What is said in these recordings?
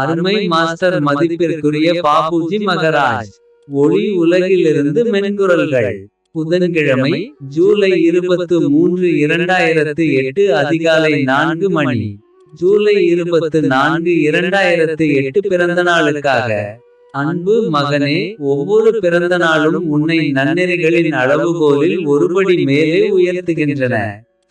அருமை மாஸ்டர் மதிப்பிற்குரிய பாபுஜி மகராஜ். ஒளி உலகிலிருந்து மென்குரல்கள். புதன்கிழமை ஜூலை இருபத்து மூன்று இரண்டாயிரத்து எட்டு அதிகாலை நான்கு மணி. ஜூலை இருபத்து நான்கு இரண்டாயிரத்து எட்டு பிறந்த நாளுக்காக. அன்பு மகனே ஒவ்வொரு பிறந்த நாளும் உன்னை நன்னெறிகளின் அளவுகோலில் ஒருபடி மேலே உயர்த்துகின்றன.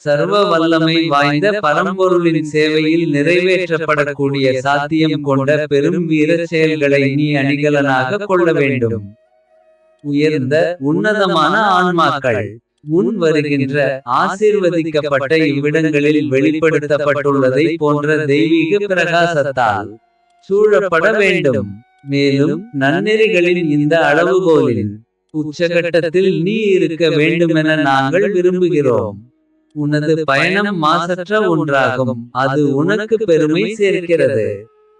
சர்வ வல்லமை வாய்ந்த பரம்பொருளின் சேவையில் நிறைவேற்றப்படக்கூடிய சாத்தியம் கொண்ட பெரும் வீர செயல்களை நீ அணிகலனாக கொள்ள வேண்டும். உயர்ந்த உன்னதமான ஆன்மாக்கள் முன் வருகின்ற ஆசீர்வதிக்கப்பட்ட இவ்விடங்களில் வெளிப்படுத்தப்பட்டுள்ளதை போன்ற தெய்வீக பிரகாசத்தால் சூழப்பட வேண்டும். மேலும் நன்னெறிகளின் இந்த அளவுகோலின் உச்சகட்டத்தில் நீ இருக்க வேண்டுமென நாங்கள் விரும்புகிறோம். உனது பயணம் மாசற்ற ஒன்றாகும். அது உனக்கு பெருமை சேர்க்கிறது.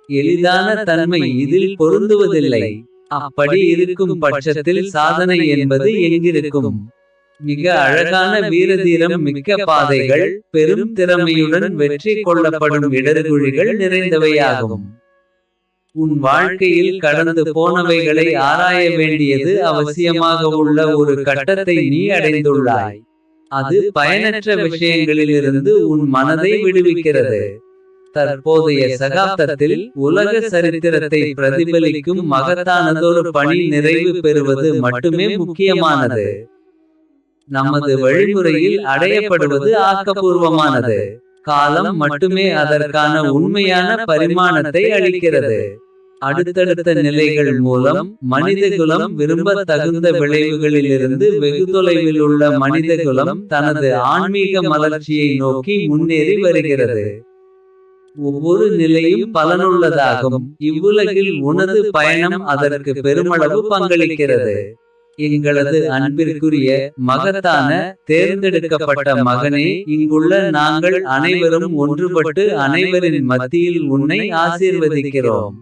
எளிதான தன்மை இதில் பொருந்துவதில்லை. அப்படி இருக்கும் பட்சத்தில் சாதனை என்பது எங்கிருக்கும்? மிக அழகான வீரதீரம் மிக்க பாதைகள் பெரும் திறமையுடன் வெற்றி கொள்ளப்படும் இடர்குழிகள் நிறைந்தவையாகும். உன் வாழ்க்கையில் கடந்து போனவைகளை ஆராய வேண்டியது அவசியமாக உள்ள ஒரு கட்டத்தை நீ அடைந்துள்ளாய். அது பயனற்ற விஷயங்களிலிருந்து உன் மனதை விடுவிக்கிறது. தற்போதைய சகாப்தத்தில் உலக சரித்திரத்தை பிரதிபலிக்கும் மகத்தானதொரு பணி நிறைவு பெறுவது மட்டுமே முக்கியமானது. நமது வழிமுறையில் அடையப்படுவது ஆக்கப்பூர்வமானது. காலம் மட்டுமே அதற்கான உண்மையான பரிமாணத்தை அளிக்கிறது. அடுத்தடுத்த நிலைகள் மூலம் மனிதகுலம் விரும்ப தகுந்த விளைவுகளிலிருந்து வெகு தொலைவில் உள்ள மனிதகுலம் தனது ஆன்மீக மலர்ச்சியை நோக்கி முன்னேறி வருகிறது. ஒவ்வொரு நிலையும் பலனுள்ளதாகும். இவ்வுலகில் உனது பயணம் அதற்கு பெருமளவு பங்களிக்கிறது. எங்களது அன்பிற்குரிய மகத்தான தேர்ந்தெடுக்கப்பட்ட மகனே இங்குள்ள நாங்கள் அனைவரும் ஒன்றுபட்டு அனைவரின் மத்தியில் உன்னை ஆசீர்வதிக்கிறோம்.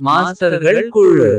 மாஸ்டர்கள் குழு.